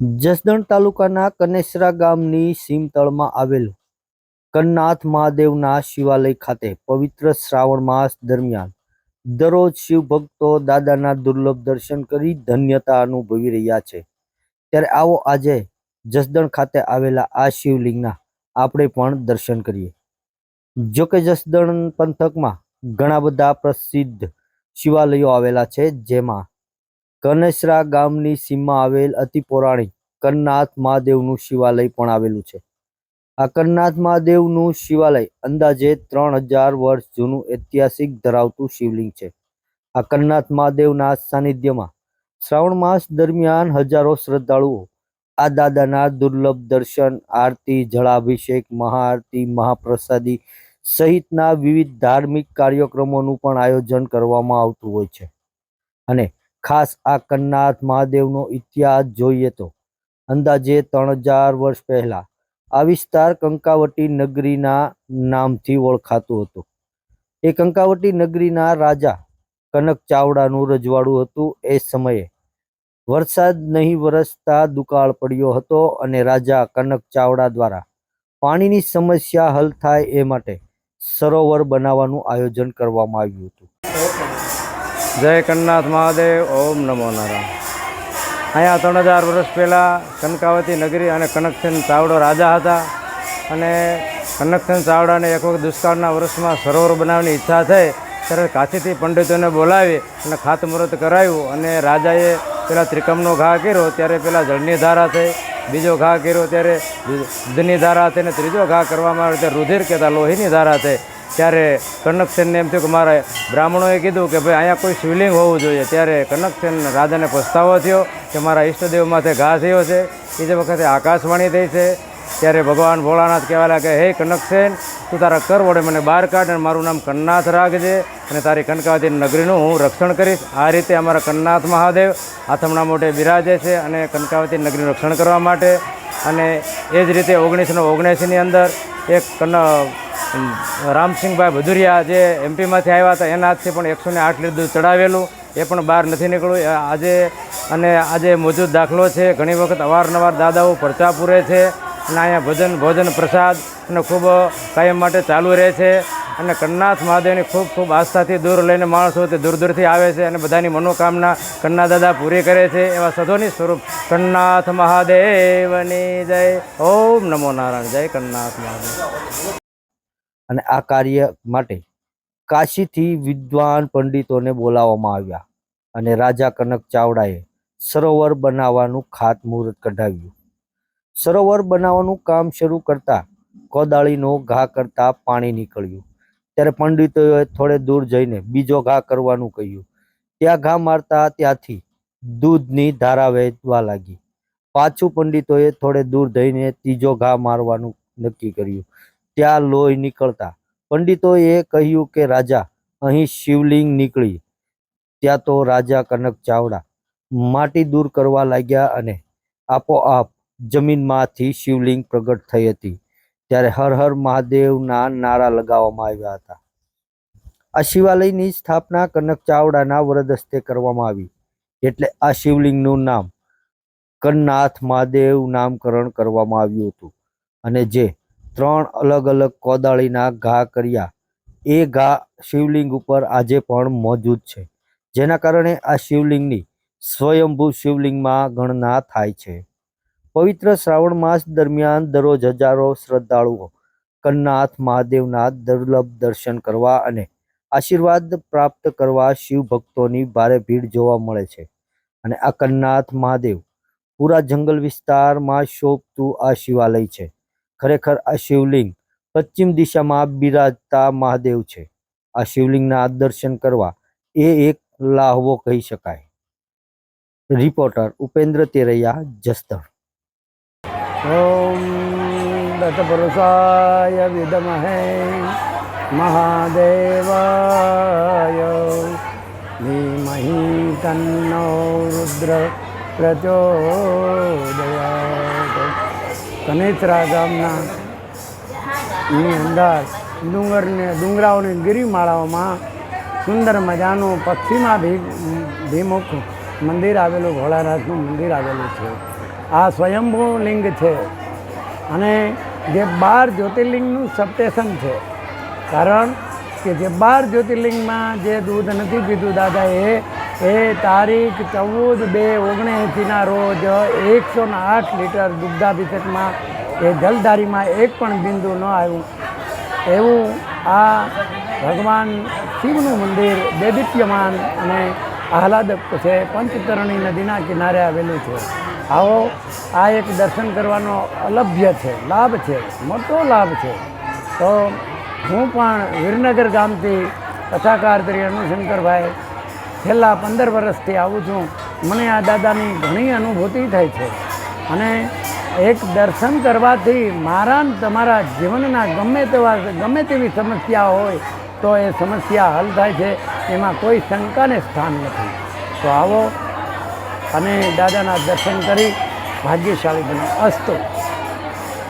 જસદણ તાલુકાના કનેસરા ગામની સીમતળમાં આવેલું કન્નાથ મહાદેવના શિવાલય ખાતે પવિત્ર શ્રાવણ માસ દરમિયાન દરરોજ શિવ ભક્તો દાદાના દુર્લભ દર્શન કરી ધન્યતા અનુભવી રહ્યા છે. ત્યારે આવો આજે જસદણ ખાતે આવેલા આ શિવલિંગના આપણે પણ દર્શન કરીએ. જોકે જસદણ પંથકમાં ઘણા બધા પ્રસિદ્ધ શિવાલયો આવેલા છે, જેમાં કનેસરા ગામની સીમમાં આવેલ અતિ પૌરાણિક કરનાથ મહાદેવનું શિવાલય પણ આવેલું છે. આ કરનાથ મહાદેવનું શિવાલય અંદાજે ત્રણ હજાર વર્ષ જૂનું ઐતિહાસિક ધરાવતું શિવલિંગ છે. આ કરનાથ મહાદેવના સાનિધ્યમાં શ્રાવણ માસ દરમિયાન હજારો શ્રદ્ધાળુઓ આ દાદાના દુર્લભ દર્શન, આરતી, જળાભિષેક, મહાઆરતી, મહાપ્રસાદી સહિતના વિવિધ ધાર્મિક કાર્યક્રમોનું પણ આયોજન કરવામાં આવતું હોય છે. અને ખાસ આ કન્નાથ મહાદેવનો ઇતિહાસ જોઈએ તો. અંદાજે ત્રણ હજાર વર્ષ પહેલા, આ વિસ્તાર કંકાવટી નગરીના નામથી ઓળખાતું હતું. એ કંકાવટી નગરીના રાજા કનક ચાવડાનું રજવાડું હતું એ સમયે. વરસાદ નહીં વરસતા દુકાળ પડ્યો હતો અને રાજા કનક ચાવડા દ્વારા પાણીની સમસ્યા હલ થાય એ માટે સરોવર બનાવવાનું આયોજન કરવામાં આવ્યું હતું. જય કન્નાથ મહાદેવ, ઓમ નમો નારાયણ. અહીંયા ત્રણ હજાર વર્ષ પહેલાં કનકાવતી નગરી અને કનકસેન ચાવડો રાજા હતા અને કનકસેન ચાવડાને એક વખત દુષ્કાળના વર્ષમાં સરોવર બનાવવાની ઈચ્છા થઈ, ત્યારે કાશીથી પંડિતોને બોલાવી અને ખાતમુહૂર્ત કરાવ્યું અને રાજાએ પેલા ત્રિકમનો ઘા કર્યો, ત્યારે પેલા જળની ધારા થઈ, બીજો ઘા કર્યો, ત્યારે દૂધની ધારા થઈ અને ત્રીજો ઘા કરવામાં આવ્યો, ત્યારે રુધિર કહેતા લોહીની ધારા થઈ. ત્યારે કનકસેનને એમ થયું કે મારે બ્રાહ્મણોએ કીધું કે ભાઈ અહીંયા કોઈ શિવલિંગ હોવું જોઈએ. ત્યારે કનકસેન રાજાને પસ્તાવો થયો કે મારા ઈષ્ટદેવ માથે ઘા થયો છે. એ જે વખતે આકાશવાણી થઈ છે. ત્યારે ભગવાન ભોળાનાથ કહેવા લાગે હે કનકસેન તું તારા કર વડે મને બહાર કાઢ અને મારું નામ કન્નાથ રાખજે અને તારી કનકાવતી નગરીનું હું રક્ષણ કરીશ. આ રીતે અમારા કન્નાથ મહાદેવ આથમણા મોઢે બિરાજે છે અને કનકાવતી નગરીનું રક્ષણ કરવા માટે. અને એ જ રીતે ઓગણીસો ઓગણએંસીની અંદર એક કન રામસિંહભાઈ ભદુરિયા જે એમપીમાંથી આવ્યા હતા, એના હાથથી પણ એકસો ને આઠ લીટર ચડાવેલું. એ પણ બહાર નથી નીકળ્યું. આજે અને આજે મોજૂદ દાખલો છે. ઘણી વખત અવારનવાર દાદાઓ પરચા પૂરે છે અને અહીંયા ભજન, ભોજન પ્રસાદ અને ખૂબ કાયમ માટે ચાલુ રહે છે. અને કન્નાથ મહાદેવની ખૂબ ખૂબ આસ્થાથી દૂર લઈને માણસો તે દૂર દૂરથી આવે છે અને બધાની મનોકામના કન્ના દાદા પૂરી કરે છે. એવા સધોની સ્વરૂપ કન્નાથ મહાદેવની જય. ઓમ નમો નારાયણ. જય કન્નાથ મહાદેવ. અને આ કાર્ય માટે કાશીથી વિદ્વાન પંડિતોને બોલાવવામાં આવ્યા અને રાજા કનક ચાવડાએ સરોવર બનાવવાનું ખાતમુહૂર્ત કઢાવ્યું. સરોવર બનાવવાનું કામ શરૂ કરતા કોદાળીનો ઘા કરતા પાણી નીકળ્યું. ત્યારે પંડિતોએ થોડે દૂર જઈને બીજો ઘા કરવાનું કહ્યું. ત્યાં ઘા મારતા ત્યાંથી દૂધની ધારા વહેવા લાગી. પાછું પંડિતોએ થોડે દૂર જઈને ત્રીજો ઘા મારવાનું નક્કી કર્યું. ત્યાં લોહી નીકળતા. પંડિતોએ કહ્યું કે, રાજા, અહીં શિવલિંગ નીકળી. ત્યાં તો રાજા કનક ચાવડા માટી દૂર કરવા લાગ્યા અને આપોઆપ જમીનમાંથી શિવલિંગ પ્રગટ થઈ હતી. ત્યારે હર હર મહાદેવના નારા લગાવવામાં આવ્યા હતા. આ શિવાલયની સ્થાપના કનક ચાવડાના વરદ કરવામાં આવી. એટલે આ શિવલિંગનું નામ કન્નાથ મહાદેવ નામકરણ કરવામાં આવ્યું હતું. અને જે ત્રણ અલગ અલગ કોદાળીના ઘા કર્યા. એ ઘા શિવલિંગ ઉપર આજે પણ મોજૂદ છે, જેના કારણે આ શિવલિંગની સ્વયંભૂ શિવલિંગમાં ગણના થાય છે. પવિત્ર શ્રાવણ માસ દરમિયાન દરરોજ હજારો શ્રદ્ધાળુઓ કન્નાથ મહાદેવના દુર્લભ દર્શન કરવા અને આશીર્વાદ પ્રાપ્ત કરવા શિવ ભક્તોની ભારે ભીડ જોવા મળે છે. અને આ કન્નાથ મહાદેવ પૂરા જંગલ વિસ્તારમાં શોભતું આ શિવાલય છે. ખરેખર આ શિવલિંગ પશ્ચિમ દિશામાં બિરાજતા મહાદેવ છે. આ શિવલિંગના દર્શન કરવા એ એક લાહવો કહી શકાય. રિપોર્ટર ઉપેન્દ્ર તેરૈયા જસ્તર ઓમ દત્તપુરુષાય વિદમહે મહાદેવાય. ધીમહિ તન્નો રુદ્ર પ્રચોદયાત. કનેચરા ગામના ની અંદર ડુંગરને, ડુંગરાઓની ગિરિમાળાઓમાં સુંદર મજાનું પશ્ચિમા ભીમુખ મંદિર આવેલું, ભોળાનાથનું મંદિર આવેલું છે. આ સ્વયંભૂ લિંગ છે અને જે બાર જ્યોતિર્લિંગનું સપ્ટેશન છે. કારણ કે જે બાર જ્યોતિર્લિંગમાં જે દૂધ નથી પીધું દાદાએ એ તારીખ ચૌદ બે ઓગણએંસીના રોજ એકસો ને આઠ લીટર દુગ્ધાભિષેકમાં એ જલધારીમાં એક પણ બિંદુ ન આવ્યું. એવું આ ભગવાન શિવનું મંદિર દૈદિત્યમાન અને આહલાદક છે. પંચતરણી નદીના કિનારે આવેલું છે. આવો, આ એક દર્શન કરવાનો અલભ્ય છે, લાભ છે, મોટો લાભ છે. તો હું પણ વિરનગર ગામથી કથાકાર તરીકે અનુશંકરભાઈ છેલ્લા પંદર વર્ષથી આવું છું. મને આ દાદાની ઘણી અનુભૂતિ થાય છે. અને એક દર્શન કરવાથી મારા તમારા જીવનના ગમે તેવા ગમે તેવી સમસ્યા હોય, તો એ સમસ્યા હલ થાય છે. એમાં કોઈ શંકાને સ્થાન નથી. તો આવો અને દાદાના દર્શન કરી, ભાગ્યશાળી બનો. અસ્તુ.